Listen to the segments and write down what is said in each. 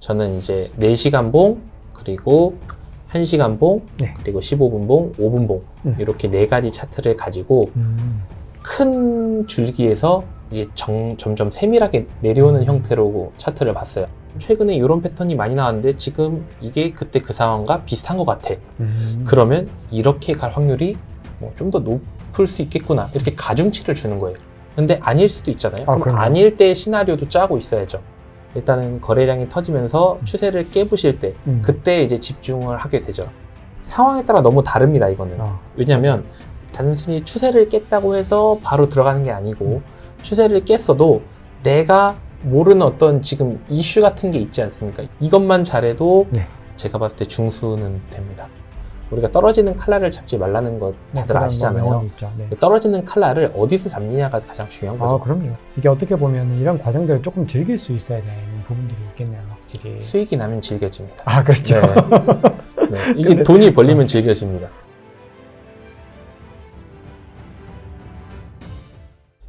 저는 이제 4시간 봉, 그리고 1시간 봉, 네. 그리고 15분 봉, 5분 봉 음. 이렇게 네 가지 차트를 가지고 음. 큰 줄기에서 이제 정- 점점 세밀하게 내려오는 음. 형태로 차트를 봤어요. 최근에 이런 패턴이 많이 나왔는데 지금 이게 그때 그 상황과 비슷한 것 같아. 음. 그러면 이렇게 갈 확률이 뭐 좀 더 높을 수 있겠구나. 이렇게 가중치를 주는 거예요. 근데 아닐 수도 있잖아요. 아, 그럼. 아닐 때 시나리오도 짜고 있어야죠. 일단은 거래량이 터지면서 음. 추세를 깨부실 때 음. 그때 이제 집중을 하게 되죠. 상황에 따라 너무 다릅니다, 이거는. 아, 왜냐면 단순히 추세를 깼다고 해서 바로 들어가는 게 아니고 추세를 깼어도 내가 모르는 어떤 지금 이슈 같은 게 있지 않습니까? 이것만 잘해도 네. 제가 봤을 때 중수는 됩니다. 우리가 떨어지는 칼날을 잡지 말라는 것뭐 다들 뭐 아시잖아요. 있죠. 네. 떨어지는 칼날을 어디서 잡느냐가 가장 중요한 거죠. 아, 그럼요. 이게 어떻게 보면 이런 과정들을 조금 즐길 수 있어야 되는 부분들이 있겠네요, 확실히. 수익이 나면 즐겨집니다. 아, 그렇죠. 네. 네. 이게 근데- 돈이 벌리면 즐겨집니다.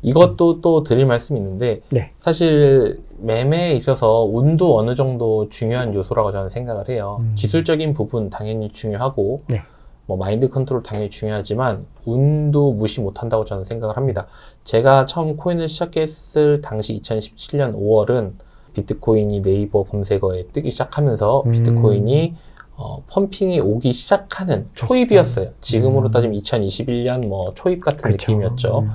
이것도 또 드릴 말씀이 있는데 네. 사실 매매에 있어서 운도 어느 정도 중요한 요소라고 저는 생각을 해요. 음. 기술적인 부분 당연히 중요하고 네. 뭐 마인드 컨트롤 당연히 중요하지만 운도 무시 못한다고 저는 생각을 합니다. 제가 처음 코인을 시작했을 당시 2017년 5월은 비트코인이 네이버 검색어에 뜨기 시작하면서 음. 비트코인이 어, 펌핑이 오기 시작하는 초입이었어요. 지금으로 음. 따지면 2021년 뭐 초입 같은 그렇죠. 느낌이었죠. 음.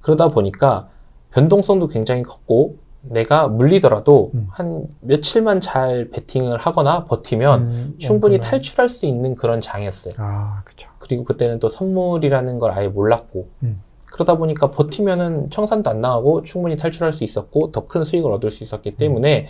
그러다 보니까 변동성도 굉장히 컸고 내가 물리더라도 음. 한 며칠만 잘 베팅을 하거나 버티면 음, 충분히 연금을- 탈출할 수 있는 그런 장이었어요. 아, 그렇죠. 그리고 그때는 또 선물이라는 걸 아예 몰랐고 음. 그러다 보니까 버티면은 청산도 안 나가고 충분히 탈출할 수 있었고 더 큰 수익을 얻을 수 있었기 때문에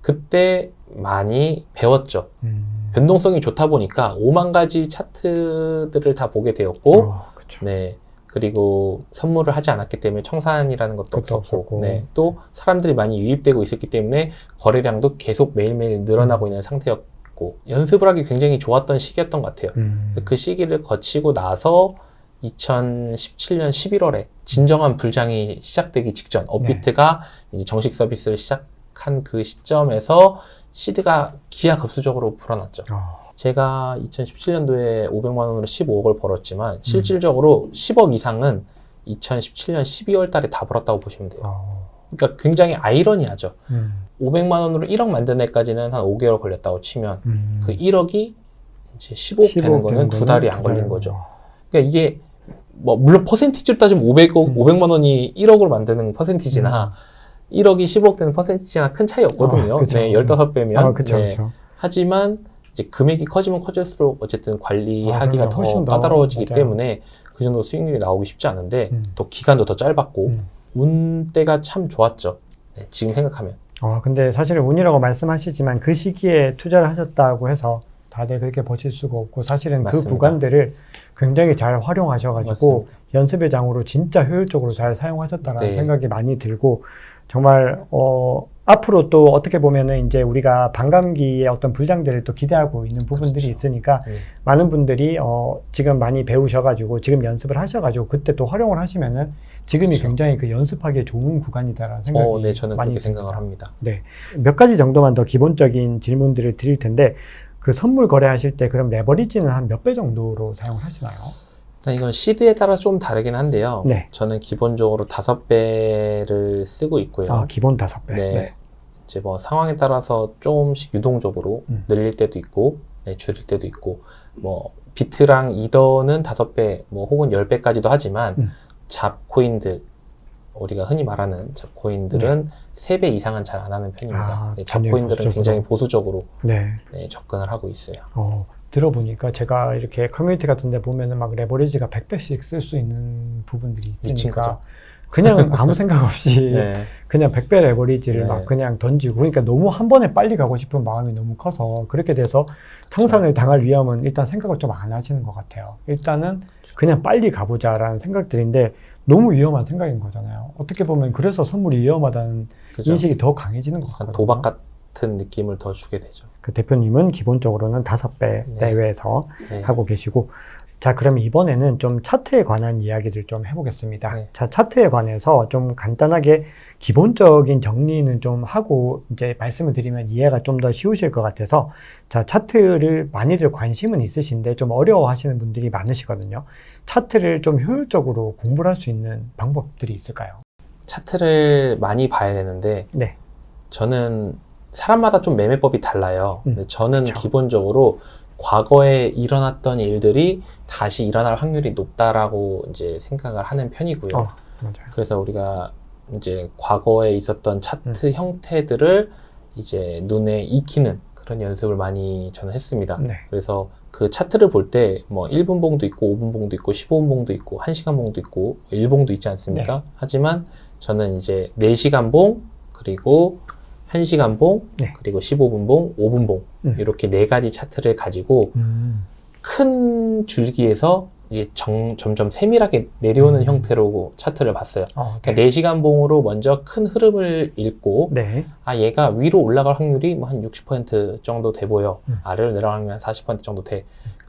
그때 많이 배웠죠. 음. 변동성이 좋다 보니까 5만 가지 차트들을 다 보게 되었고 어. 네. 그리고 선물을 하지 않았기 때문에 청산이라는 것도 없었고, 없었고. 네. 또 사람들이 많이 유입되고 있었기 때문에 거래량도 계속 매일매일 늘어나고 음. 있는 상태였고, 연습을 하기 굉장히 좋았던 시기였던 것 같아요. 음. 그 시기를 거치고 나서 2017년 11월에 진정한 불장이 시작되기 직전, 업비트가 이제 정식 서비스를 시작한 그 시점에서 시드가 기하급수적으로 불어났죠. 어, 제가 2017년도에 500만 원으로 15억을 벌었지만 실질적으로 10억 이상은 2017년 12월 달에 다 벌었다고 보시면 돼요. 어, 그러니까 굉장히 아이러니하죠. 음. 500만 원으로 1억 만드는 데까지는 한 5개월 걸렸다고 치면 음. 그 1억이 이제 15억 되는 거는 두 달이 안 걸린 거죠. 그러니까 이게 뭐 물론 퍼센티지로 따지면 500억, 음. 500만 원이 1억을 만드는 퍼센티지나 1억이 10억 되는 퍼센티지나 큰 차이 없거든요. 아, 그쵸. 네, 15배면. 아, 그렇죠, 그렇죠. 하지만 이제 금액이 커지면 커질수록 어쨌든 관리하기가 아, 더 더, 까다로워지기 맞아요. 때문에 그 정도 수익률이 나오기 쉽지 않은데 음. 또 기간도 더 짧았고 음. 운 때가 참 좋았죠. 네, 지금 생각하면. 어, 근데 사실 운이라고 말씀하시지만 그 시기에 투자를 하셨다고 해서 다들 그렇게 보실 수가 없고 사실은 맞습니다. 그 구간들을 굉장히 잘 활용하셔가지고 맞습니다. 연습의 장으로 진짜 효율적으로 잘 사용하셨다는 네. 생각이 많이 들고 정말 어 앞으로 또 어떻게 보면은 이제 우리가 반감기의 어떤 불장들을 또 기대하고 있는 부분들이 그렇죠. 있으니까 네. 많은 분들이 어 지금 많이 배우셔가지고 지금 연습을 하셔가지고 그때 또 활용을 하시면은 지금이 그렇죠. 굉장히 그 연습하기에 좋은 구간이다라는 생각이 어, 네, 저는 많이 그렇게 생각을. 합니다. 네. 몇 가지 정도만 더 기본적인 질문들을 드릴 텐데, 그 선물 거래하실 때 그럼 레버리지는 한 몇 배 정도로 사용하시나요? 이건 시드에 따라 좀 다르긴 한데요. 네. 저는 기본적으로 다섯 배를 쓰고 있고요. 아, 기본 다섯 배. 네. 이제 뭐 상황에 따라서 조금씩 유동적으로 음. 늘릴 때도 있고, 네, 줄일 때도 있고, 뭐 비트랑 이더는 다섯 배, 뭐 혹은 열 배까지도 하지만 음. 잡 코인들 우리가 흔히 말하는 잡 코인들은 세 배 이상은 잘 안 하는 편입니다. 네. 아, 네, 잡 코인들은 보수적으로. 굉장히 보수적으로 네. 네, 접근을 하고 있어요. 어, 들어보니까 제가 이렇게 커뮤니티 같은 데 보면은 막 레버리지가 100배씩 쓸 수 있는 부분들이 있으니까. 그냥 아무 생각 없이 네. 그냥 100배 레버리지를 네. 막 그냥 던지고 그러니까 너무 한 번에 빨리 가고 싶은 마음이 너무 커서 그렇게 돼서 청산을 당할 위험은 일단 생각을 좀 안 하시는 것 같아요. 일단은 그냥 빨리 가보자라는 생각들인데 너무 위험한 생각인 거잖아요. 어떻게 보면 그래서 선물이 위험하다는 그죠? 인식이 더 강해지는 것 같거든요. 도박 같 은 느낌을 더 주게 되죠. 그 대표님은 기본적으로는 다섯 배 네. 내외에서 네. 하고 계시고 자, 그럼 이번에는 좀 차트에 관한 이야기를 좀 해보겠습니다. 네. 자, 차트에 관해서 좀 간단하게 기본적인 정리는 좀 하고 이제 말씀을 드리면 이해가 좀 더 쉬우실 것 같아서 자, 차트를 많이들 관심은 있으신데 좀 어려워하시는 분들이 많으시거든요. 차트를 좀 효율적으로 공부를 할 수 있는 방법들이 있을까요? 차트를 많이 봐야 되는데 네. 저는 사람마다 좀 매매법이 달라요. 음, 저는 그쵸. 기본적으로 과거에 일어났던 일들이 다시 일어날 확률이 높다라고 이제 생각을 하는 편이고요. 어. 그래서 우리가 이제 과거에 있었던 차트 음. 형태들을 이제 눈에 익히는 그런 연습을 많이 저는 했습니다. 네. 그래서 그 차트를 볼 때 뭐 1분 봉도 있고 5분 봉도 있고 15분 봉도 있고 1시간 봉도 있고 1봉도 있지 않습니까? 네. 하지만 저는 이제 4시간 봉 그리고 1시간 봉 네. 그리고 15분 봉, 5분 봉 음. 이렇게 네 가지 차트를 가지고 음, 큰 줄기에서 이제 정- 점점 세밀하게 내려오는 음. 형태로 차트를 봤어요. 어, 그러니까 4시간 봉으로 먼저 큰 흐름을 읽고 네. 아 얘가 위로 올라갈 확률이 뭐 한 60% 정도 돼 보여 음. 아래로 내려가는 확률이 한40% 정도 돼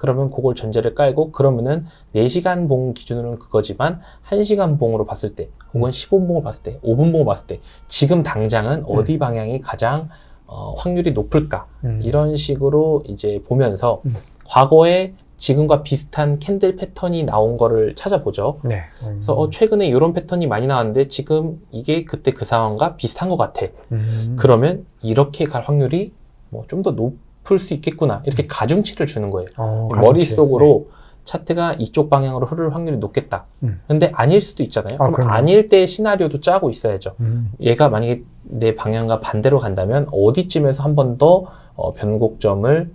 그러면 그걸 전제를 깔고 그러면은 4시간 봉 기준으로는 그거지만 1시간 봉으로 봤을 때 혹은 음. 15분 봉을 봤을 때 5분 봉을 봤을 때 지금 당장은 어디 방향이 가장 어, 확률이 높을까 음. 이런 식으로 이제 보면서 음. 과거에 지금과 비슷한 캔들 패턴이 나온 거를 찾아보죠. 네. 음. 그래서 어, 최근에 이런 패턴이 많이 나왔는데 지금 이게 그때 그 상황과 비슷한 것 같아. 음. 그러면 이렇게 갈 확률이 뭐 좀 더 높 을수 있겠구나. 이렇게 가중치를 주는 거예요. 어, 가중치. 머릿속으로 차트가 이쪽 방향으로 흐를 확률이 높겠다. 음. 근데 아닐 수도 있잖아요. 아, 그럼 그럼요. 아닐 때 시나리오도 짜고 있어야죠. 네. 음. 얘가 만약에 내 방향과 반대로 간다면 어디쯤에서 한 번 더 어, 변곡점을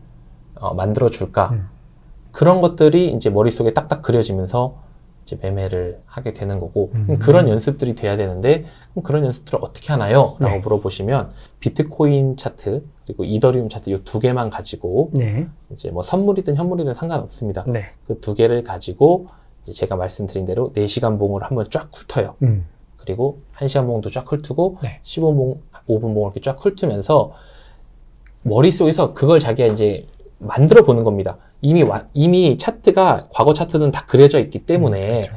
어, 만들어 줄까? 음. 그런 것들이 이제 머릿속에 딱딱 그려지면서 이제 매매를 하게 되는 거고 음. 그런 연습들이 돼야 되는데 그럼 그런 연습들을 어떻게 하나요? 라고 네. 물어보시면 비트코인 차트 그리고 이더리움 차트 이 두 개만 가지고 네. 이제 뭐 선물이든 현물이든 상관없습니다. 네. 그 두 개를 가지고 이제 제가 말씀드린 대로 4시간 봉을 한번 쫙 훑어요. 음. 그리고 1시간 봉도 쫙 훑고 네. 15봉, 5분 봉을 이렇게 쫙 훑으면서 머릿속에서 그걸 자기가 이제 만들어 보는 겁니다. 이미 와- 이미 차트가 과거 차트는 다 그려져 있기 때문에 그렇죠.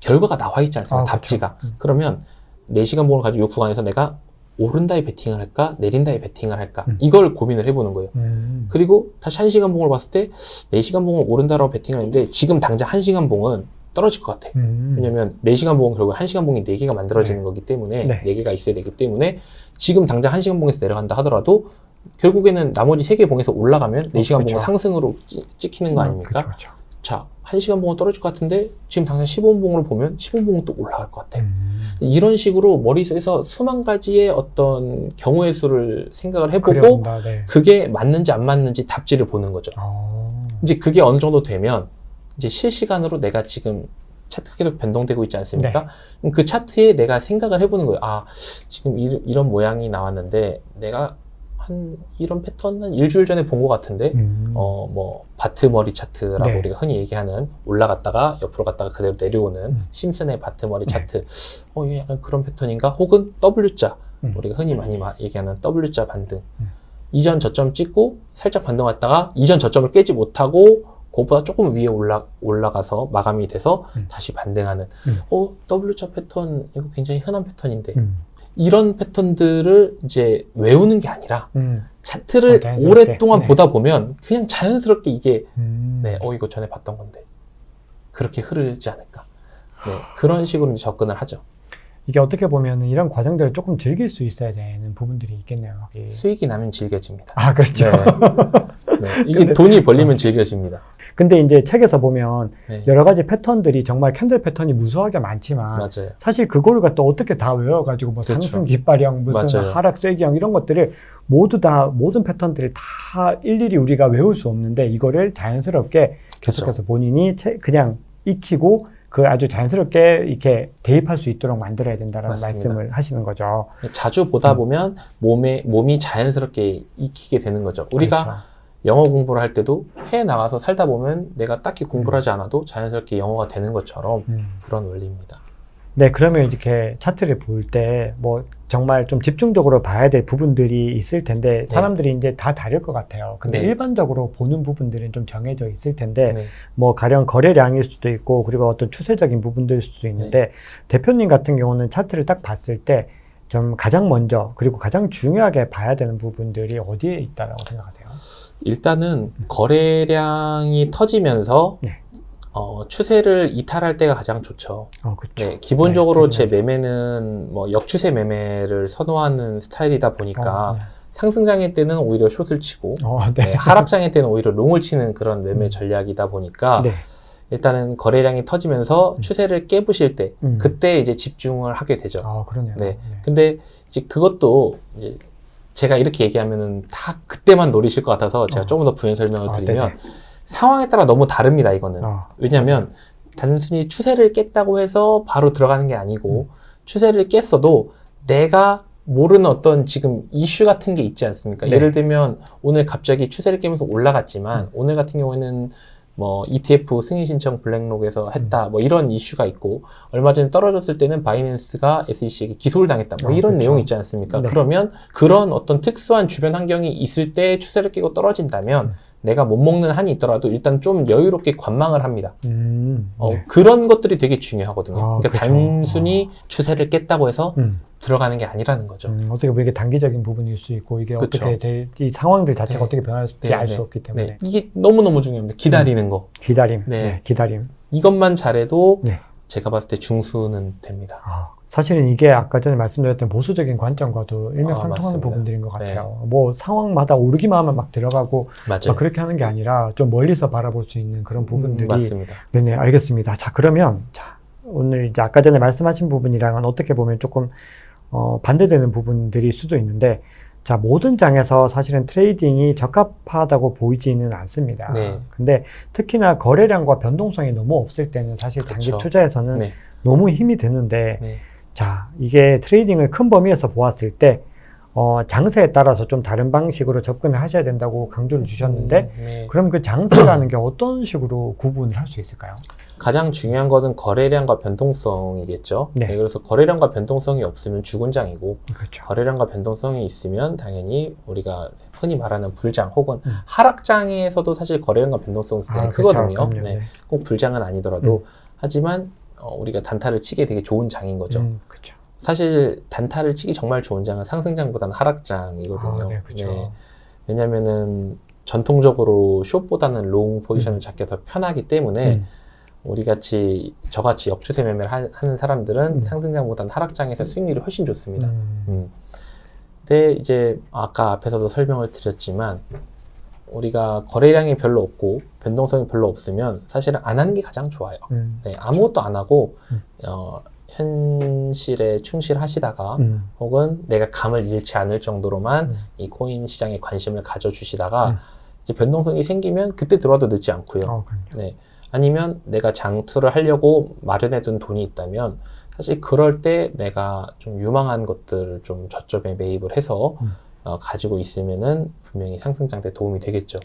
결과가 나와 있지 않습니까? 아, 답지가. 그렇죠. 음. 그러면 4시간 봉을 가지고 이 구간에서 내가 오른다에 베팅을 할까? 내린다에 베팅을 할까? 음. 이걸 고민을 해보는 거예요. 음. 그리고 다시 1시간 봉을 봤을 때 4시간 봉을 오른다라고 베팅을 했는데 지금 당장 1시간 봉은 떨어질 것 같아. 음. 왜냐면 4시간 봉은 결국 1시간 봉이 4개가 만들어지는 네. 거기 때문에 네. 4개가 있어야 되기 때문에 지금 당장 1시간 봉에서 내려간다 하더라도 결국에는 나머지 3개 봉에서 올라가면 4시간 봉은 그쵸. 상승으로 찍- 찍히는 거 아닙니까? 그렇죠. 그렇죠. 자, 1시간 봉은 떨어질 것 같은데 지금 당장 15분 봉을 보면 15분 봉은 또 올라갈 것 같아. 음. 이런 식으로 머릿속에서 수만 가지의 어떤 경우의 수를 생각을 해보고. 네. 그게 맞는지 안 맞는지 답지를 보는 거죠. 어. 이제 그게 어느 정도 되면 이제 실시간으로 내가 지금 차트가 계속 변동되고 있지 않습니까? 네. 그 차트에 내가 생각을 해보는 거예요. 아, 지금 이, 이런 모양이 나왔는데 내가 한 이런 패턴 한 일주일 전에 본 것 같은데 음. 어, 뭐, 바트 머리 차트라고 네. 우리가 흔히 얘기하는 올라갔다가 옆으로 갔다가 그대로 내려오는 음. 심슨의 바트 머리 네. 차트. 어, 이게 약간 그런 패턴인가? 혹은 W자. 음. 우리가 흔히 많이 마- 얘기하는 W자 반등. 음. 이전 저점 찍고 살짝 반등했다가 이전 저점을 깨지 못하고 그것보다 조금 위에 올라, 올라가서 마감이 돼서 음. 다시 반등하는. 음. 어, W자 패턴, 이거 굉장히 흔한 패턴인데. 음. 이런 패턴들을 이제 외우는 게 아니라 음. 차트를 어. 오랫동안 네. 보다 보면 그냥 자연스럽게 이게 음. 네, 어 이거 전에 봤던 건데 그렇게 흐르지 않을까. 네, 그런 식으로 접근을 하죠. 이게 어떻게 보면 이런 과정들을 조금 즐길 수 있어야 되는 부분들이 있겠네요. 이- 수익이 나면 즐겨집니다. 아, 그렇죠. 네. 네, 이게 돈이 벌리면 즐겨집니다. 근데 이제 책에서 보면 네, 여러 가지 패턴들이 정말 캔들 패턴이 무수하게 많지만 맞아요. 사실 그거를 갖다 어떻게 다 외워가지고 뭐 그렇죠. 상승 깃발형 무슨 맞아요. 하락 쐐기형 이런 것들을 모두 다 모든 패턴들을 다 일일이 우리가 외울 수 없는데 이거를 자연스럽게 계속해서 본인이 채- 그냥 익히고 그 아주 자연스럽게 이렇게 대입할 수 있도록 만들어야 된다는 맞습니다. 말씀을 하시는 거죠. 자주 보다 음. 보면 몸에 몸이 자연스럽게 익히게 되는 거죠. 우리가 그렇죠. 영어 공부를 할 때도 해외 나가서 살다 보면 내가 딱히 공부를 음. 하지 않아도 자연스럽게 영어가 되는 것처럼 음. 그런 원리입니다. 네, 그러면 이렇게 차트를 볼 때 뭐 정말 좀 집중적으로 봐야 될 부분들이 있을 텐데 네. 사람들이 이제 다 다를 것 같아요. 근데 네. 일반적으로 보는 부분들은 좀 정해져 있을 텐데 네. 뭐 가령 거래량일 수도 있고 그리고 어떤 추세적인 부분들일 수도 있는데 대표님 같은 경우는 차트를 딱 봤을 때 좀 가장 먼저 그리고 가장 중요하게 봐야 되는 부분들이 어디에 있다라고 생각하세요? 일단은 거래량이 터지면서 네. 어, 추세를 이탈할 때가 가장 좋죠. 어, 그렇죠. 네, 기본적으로 제 그러면서. 매매는 뭐 역추세 매매를 선호하는 스타일이다 보니까 어, 네. 상승장일 때는 오히려 숏을 치고 어, 네. 네, 하락장일 때는 오히려 롱을 치는 그런 매매 음. 전략이다 보니까 네. 일단은 거래량이 터지면서 음. 추세를 깨부실 때 음. 그때 이제 집중을 하게 되죠. 아, 그러네요. 네. 근데 이제 그것도 이제 제가 이렇게 얘기하면은 다 그때만 노리실 것 같아서 제가 어. 조금 더 부연 설명을 아, 드리면 네네. 상황에 따라 너무 다릅니다, 이거는. 어, 왜냐면 단순히 추세를 깼다고 해서 바로 들어가는 게 아니고 추세를 깼어도 내가 모르는 어떤 지금 이슈 같은 게 있지 않습니까? 네. 예를 들면 오늘 갑자기 추세를 깨면서 올라갔지만 오늘 같은 경우에는 뭐 ETF 승인 신청 블랙록에서 했다 뭐 이런 이슈가 있고 얼마 전에 떨어졌을 때는 바이낸스가 SEC에게 기소를 당했다 뭐 어, 이런 그쵸. 내용이 있지 않습니까? 네. 그러면 그런 어떤 특수한 주변 환경이 있을 때 추세를 깨고 떨어진다면 음. 내가 못 먹는 한이 있더라도 일단 좀 여유롭게 관망을 합니다. 음, 어, 네. 그런 것들이 되게 중요하거든요. 아, 그러니까 그쵸. 단순히 추세를 깼다고 해서 음, 들어가는 게 아니라는 거죠. 음, 어떻게 보면 이게 단기적인 부분일 수 있고 이게 그쵸. 어떻게 될, 이 상황들 자체가 네. 어떻게 변할지 네, 알 네. 수 없기 때문에 네. 이게 너무 너무 중요합니다. 기다리는 거. 기다림, 네. 네, 기다림. 이것만 잘해도 네. 제가 봤을 때 중수는 됩니다. 아, 사실은 이게 아까 전에 말씀드렸던 보수적인 관점과도 일맥상통하는 아. 부분들인 것 같아요. 뭐 상황마다 오르기만 하면 막 들어가고 맞아요. 막 그렇게 하는 게 아니라 좀 멀리서 바라볼 수 있는 그런 부분들이 음, 맞습니다. 네네 알겠습니다. 자 그러면 자 오늘 이제 아까 전에 말씀하신 부분이랑은 어떻게 보면 조금 어, 반대되는 부분들일 수도 있는데 자 모든 장에서 사실은 트레이딩이 적합하다고 보이지는 않습니다. 네. 근데 특히나 거래량과 변동성이 너무 없을 때는 사실 단기 그쵸. 투자에서는 네. 너무 힘이 드는데 네. 자 이게 트레이딩을 큰 범위에서 보았을 때 어, 장세에 따라서 좀 다른 방식으로 접근을 하셔야 된다고 강조를 주셨는데 음, 네. 그럼 그 장세라는 게 어떤 식으로 구분을 할 수 있을까요? 가장 중요한 거는 거래량과 변동성이겠죠. 네. 그래서 거래량과 변동성이 없으면 죽은 장이고 그렇죠. 거래량과 변동성이 있으면 당연히 우리가 흔히 말하는 불장 혹은 음. 하락장에서도 사실 거래량과 변동성이 굉장히 그렇죠. 크거든요. 그럼요. 네. 네. 꼭 불장은 아니더라도 하지만 어, 우리가 단타를 치기에 되게 좋은 장인 거죠. 음, 그렇죠. 사실 단타를 치기 정말 좋은 장은 상승장보다는 하락장이거든요. 아, 네, 그렇죠. 왜냐면은 전통적으로 숏보다는 롱 포지션을 잡기 더 편하기 때문에 음, 우리 같이 저같이 역추세 매매를 하, 는 사람들은 음. 상승장보다는 하락장에서 수익률이 훨씬 좋습니다. 음, 음. 근데 이제 아까 앞에서도 설명을 드렸지만 우리가 거래량이 별로 없고 변동성이 별로 없으면 사실은 안 하는 게 가장 좋아요. 음, 네, 아무것도 안 하고 음. 어, 현실에 충실하시다가 음, 혹은 내가 감을 잃지 않을 정도로만 음. 이 코인 시장에 관심을 가져주시다가 음. 이제 변동성이 생기면 그때 들어와도 늦지 않고요. 어. 네. 아니면 내가 장투를 하려고 마련해둔 돈이 있다면 사실 그럴 때 내가 좀 유망한 것들을 좀 저점에 매입을 해서 음. 어, 가지고 있으면은 분명히 상승장 때 도움이 되겠죠.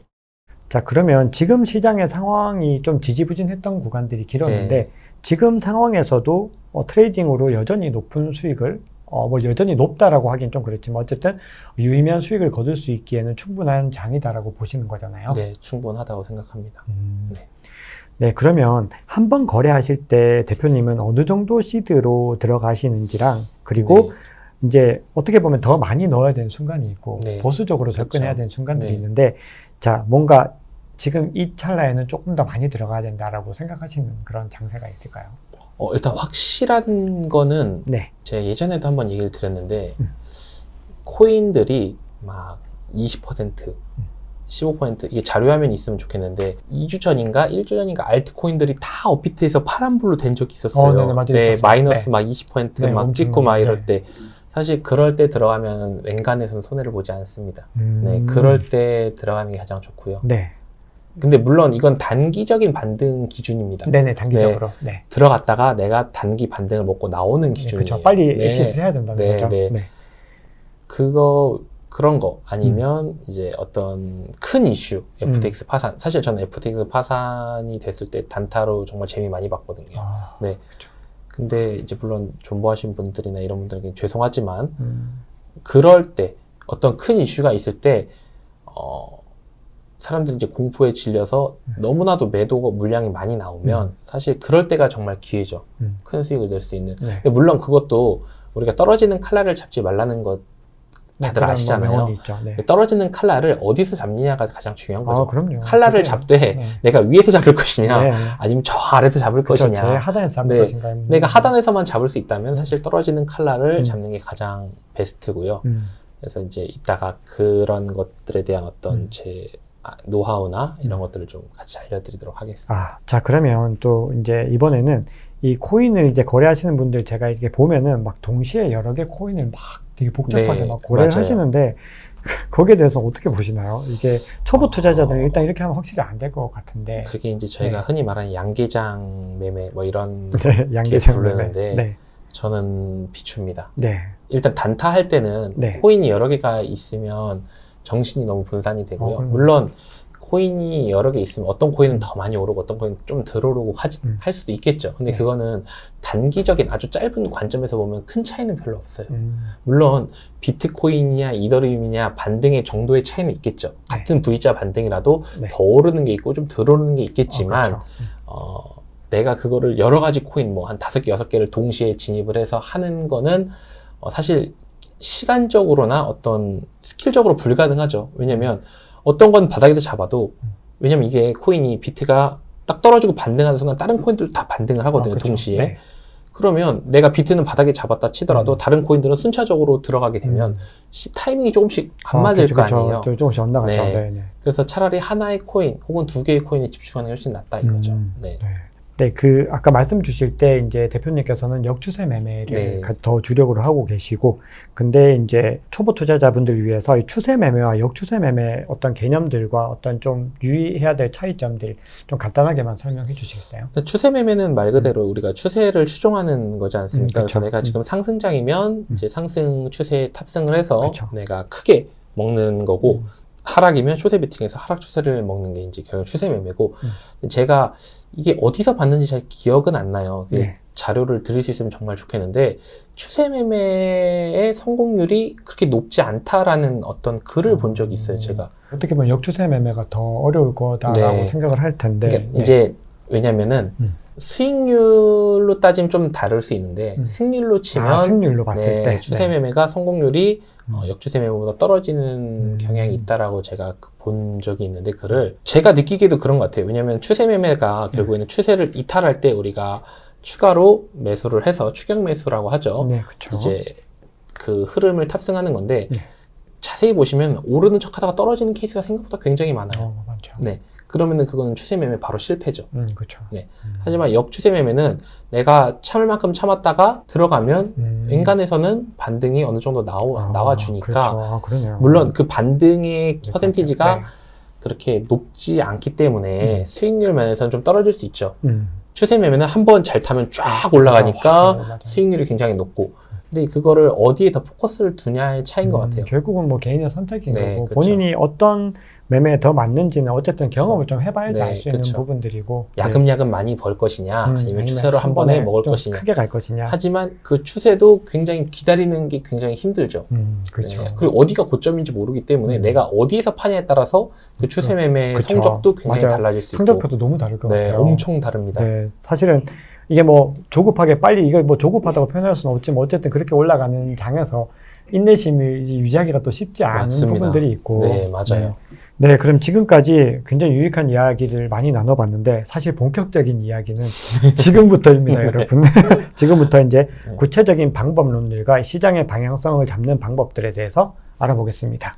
자 그러면 지금 시장의 상황이 좀 지지부진했던 구간들이 길었는데 네. 지금 상황에서도 어, 트레이딩으로 여전히 높은 수익을 어, 뭐 여전히 높다라고 하긴 좀 그렇지만 어쨌든 유의미한 수익을 거둘 수 있기에는 충분한 장이다라고 보시는 거잖아요. 네, 충분하다고 생각합니다. 음. 네. 네, 그러면 한 번 거래하실 때 대표님은 어느 정도 시드로 들어가시는지랑 그리고 네. 이제 어떻게 보면 더 많이 넣어야 되는 순간이 있고 네. 보수적으로 접근해야 그렇죠. 되는 순간들이 네. 있는데 자 뭔가 지금 이 찰나에는 조금 더 많이 들어가야 된다라고 생각하시는 그런 장세가 있을까요? 어, 일단 확실한 거는 네, 제가 예전에도 한번 얘기를 드렸는데 음. 코인들이 막 20%, 음. 15% 이게 자료화면이 있으면 좋겠는데 2주 전인가 1주 전인가 알트코인들이 다 업비트에서 파란불로 된 적이 있었어요. 어, 네네, 맞아요. 있었어요. 마이너스 네. 막 20%막 네, 찍고 막 많이, 이럴 네. 때 사실 그럴 때 들어가면 웬간에서는 손해를 보지 않습니다. 음, 네, 그럴 때 들어가는 게 가장 좋고요. 네, 근데 물론 이건 단기적인 반등 기준입니다. 네네 단기적으로 네, 들어갔다가 내가 단기 반등을 먹고 나오는 네 기준이에요. 그렇죠. 빨리 네. 엑시스를 해야 된다는 네, 거죠. 네. 네. 그거 그런 거 아니면 음. 이제 어떤 큰 이슈 FTX 파산 사실 저는 FTX 파산이 됐을 때 단타로 정말 재미 많이 봤거든요. 아, 네. 근데 이제 물론 존버하신 분들이나 이런 분들에게 죄송하지만 음, 그럴 때 어떤 큰 이슈가 있을 때 어, 사람들이 이제 공포에 질려서 음. 너무나도 매도 물량이 많이 나오면 사실 그럴 때가 정말 기회죠. 음. 큰 수익을 낼 수 있는. 네. 물론 그것도 우리가 떨어지는 칼날을 잡지 말라는 것 다들 그런 뭐 아시잖아요. 있죠. 네. 떨어지는 칼날을 어디서 잡느냐가 가장 중요한 거죠. 아, 그럼요. 칼날을 그게- 잡되 네. 내가 위에서 잡을 것이냐 네. 아니면 저 아래서 잡을 그렇죠. 것이냐 제 하단에서 잡는 네. 것인가요? 내가 하단에서만 잡을 수 있다면 사실 떨어지는 칼날을 음. 잡는 게 가장 베스트고요. 음, 그래서 이제 이따가 그런 것들에 대한 어떤 음. 제 아, 노하우나 이런 것들을 좀 같이 알려드리도록 하겠습니다. 아, 자, 그러면 또 이제 이번에는 이 코인을 이제 거래하시는 분들 제가 이렇게 보면은 막 동시에 여러 개 코인을 막 되게 복잡하게 네, 막 거래를 맞아요. 하시는데 거기에 대해서 어떻게 보시나요? 이게 초보 어. 투자자들은 일단 이렇게 하면 확실히 안 될 것 같은데. 그게 이제 저희가 네. 흔히 말하는 양계장 매매 뭐 이런 네, 양계장 매매. 부르는데 네, 저는 비추입니다. 네, 일단 단타 할 때는 네. 코인이 여러 개가 있으면 정신이 너무 분산이 되고요. 어, 그럼요. 물론 코인이 여러 개 있으면 어떤 코인은 더 많이 오르고 어떤 코인은 좀 덜 오르고 하지, 음. 할 수도 있겠죠. 근데 네. 그거는 단기적인 아주 짧은 관점에서 보면 큰 차이는 별로 없어요. 음, 물론 비트코인이냐 이더리움이냐 반등의 정도의 차이는 있겠죠. 같은 V자 반등이라도 네. 더 오르는 게 있고 좀 덜 오르는 게 있겠지만 어, 그렇죠. 어, 내가 그거를 여러 가지 코인 뭐 한 다섯 개 여섯 개를 동시에 진입을 해서 하는 거는 어, 사실 시간적으로나 어떤 스킬적으로 불가능하죠. 왜냐면 어떤 건 바닥에서 잡아도 왜냐면 이게 코인이 비트가 딱 떨어지고 반등하는 순간 다른 코인들 다 반등을 하거든요. 아, 그렇죠. 동시에. 네. 그러면 내가 비트는 바닥에 잡았다 치더라도 음. 다른 코인들은 순차적으로 들어가게 되면 음. 시- 타이밍이 조금씩 안 아, 맞을 그렇죠, 거 그렇죠. 아니에요. 좀- 조금씩 엇나가죠. 네. 네, 네. 그래서 차라리 하나의 코인 혹은 두 개의 코인에 집중하는 게 훨씬 낫다 이거죠. 음. 네. 네. 네, 그 아까 말씀 주실 때 이제 대표님께서는 역추세 매매를 네. 가- 더 주력으로 하고 계시고, 근데 이제 초보 투자자분들 위해서 이 추세 매매와 역추세 매매 어떤 개념들과 어떤 좀 유의해야 될 차이점들 좀 간단하게만 설명해 주시겠어요? 추세 매매는 말 그대로 우리가 추세를 추종하는 거지 않습니까? 음, 그래서. 내가 지금 상승장이면 음. 이제 상승 추세에 탑승을 해서 그쵸. 내가 크게 먹는 거고 음. 하락이면 쇼세 베팅에서 하락 추세를 먹는 게 이제 결국 추세 매매고 음. 제가 이게 어디서 봤는지 잘 기억은 안 나요. 그게 네. 자료를 드릴 수 있으면 정말 좋겠는데 추세 매매의 성공률이 그렇게 높지 않다라는 어떤 글을 본 적이 있어요. 음. 제가 어떻게 보면 역추세 매매가 더 어려울 거다라고 네. 생각을 할 텐데, 그러니까 네. 이제 왜냐면은 음. 수익률로 따지면 좀 다를 수 있는데 음. 승률로 치면 아, 승률로 봤을 네, 때 추세 네. 매매가 성공률이 어, 음. 역추세 매매보다 떨어지는 음. 경향이 있다라고 제가 그- 본 적이 있는데 글을 제가 느끼기에도 그런 것 같아요. 왜냐하면 추세 매매가 결국에는 추세를 이탈할 때 우리가 추가로 매수를 해서 추격 매수라고 하죠. 네, 그렇죠. 이제 그 흐름을 탑승하는 건데 네. 자세히 보시면 오르는 척하다가 떨어지는 케이스가 생각보다 굉장히 많아요. 어. 네. 그러면은 그거는 추세 매매 바로 실패죠. 음, 그렇죠. 네. 음. 하지만 역추세 매매는 내가 참을 만큼 참았다가 들어가면 음. 인간에서는 반등이 어느 정도 나오, 아, 나와 주니까 그렇죠. 아, 그러네요. 물론 그 반등의 네, 퍼센티지가 네. 그렇게 높지 않기 때문에 음. 수익률 면에서는 좀 떨어질 수 있죠. 음. 추세 매매는 한 번 잘 타면 쫙 올라가니까 아, 네, 맞아요. 수익률이 굉장히 높고 근데 그거를 어디에 더 포커스를 두냐의 차이인 것 음, 같아요. 결국은 뭐 개인의 선택인 네, 거고 그쵸. 본인이 어떤 매매에 더 맞는지는 어쨌든 경험을 좀 해봐야지 네, 알수 있는 그쵸. 부분들이고 야금야금 많이 벌 것이냐 음, 아니면 아니면 추세로 한한 번에 먹을 좀 것이냐 크게 갈 것이냐 하지만 그 추세도 굉장히 기다리는 게 굉장히 힘들죠. 음, 그렇죠 네. 그리고 어디가 고점인지 모르기 때문에 음. 내가 어디에서 파냐에 따라서 그 추세 매매 그쵸. 성적도 굉장히 맞아요. 달라질 수 있고 성적표도 너무 다를 것 네, 같아요 엄청 다릅니다. 네, 사실은 이게 뭐 조급하게 빨리 이걸 뭐 조급하다고 표현할 수는 없지만 어쨌든 그렇게 올라가는 장에서 인내심을 유지하기가 또 쉽지 않은 맞습니다. 부분들이 있고 네, 맞아요. 네. 네, 그럼 지금까지 굉장히 유익한 이야기를 많이 나눠봤는데 사실 본격적인 이야기는 지금부터입니다, 여러분. 지금부터 이제 네. 구체적인 방법론들과 시장의 방향성을 잡는 방법들에 대해서 알아보겠습니다.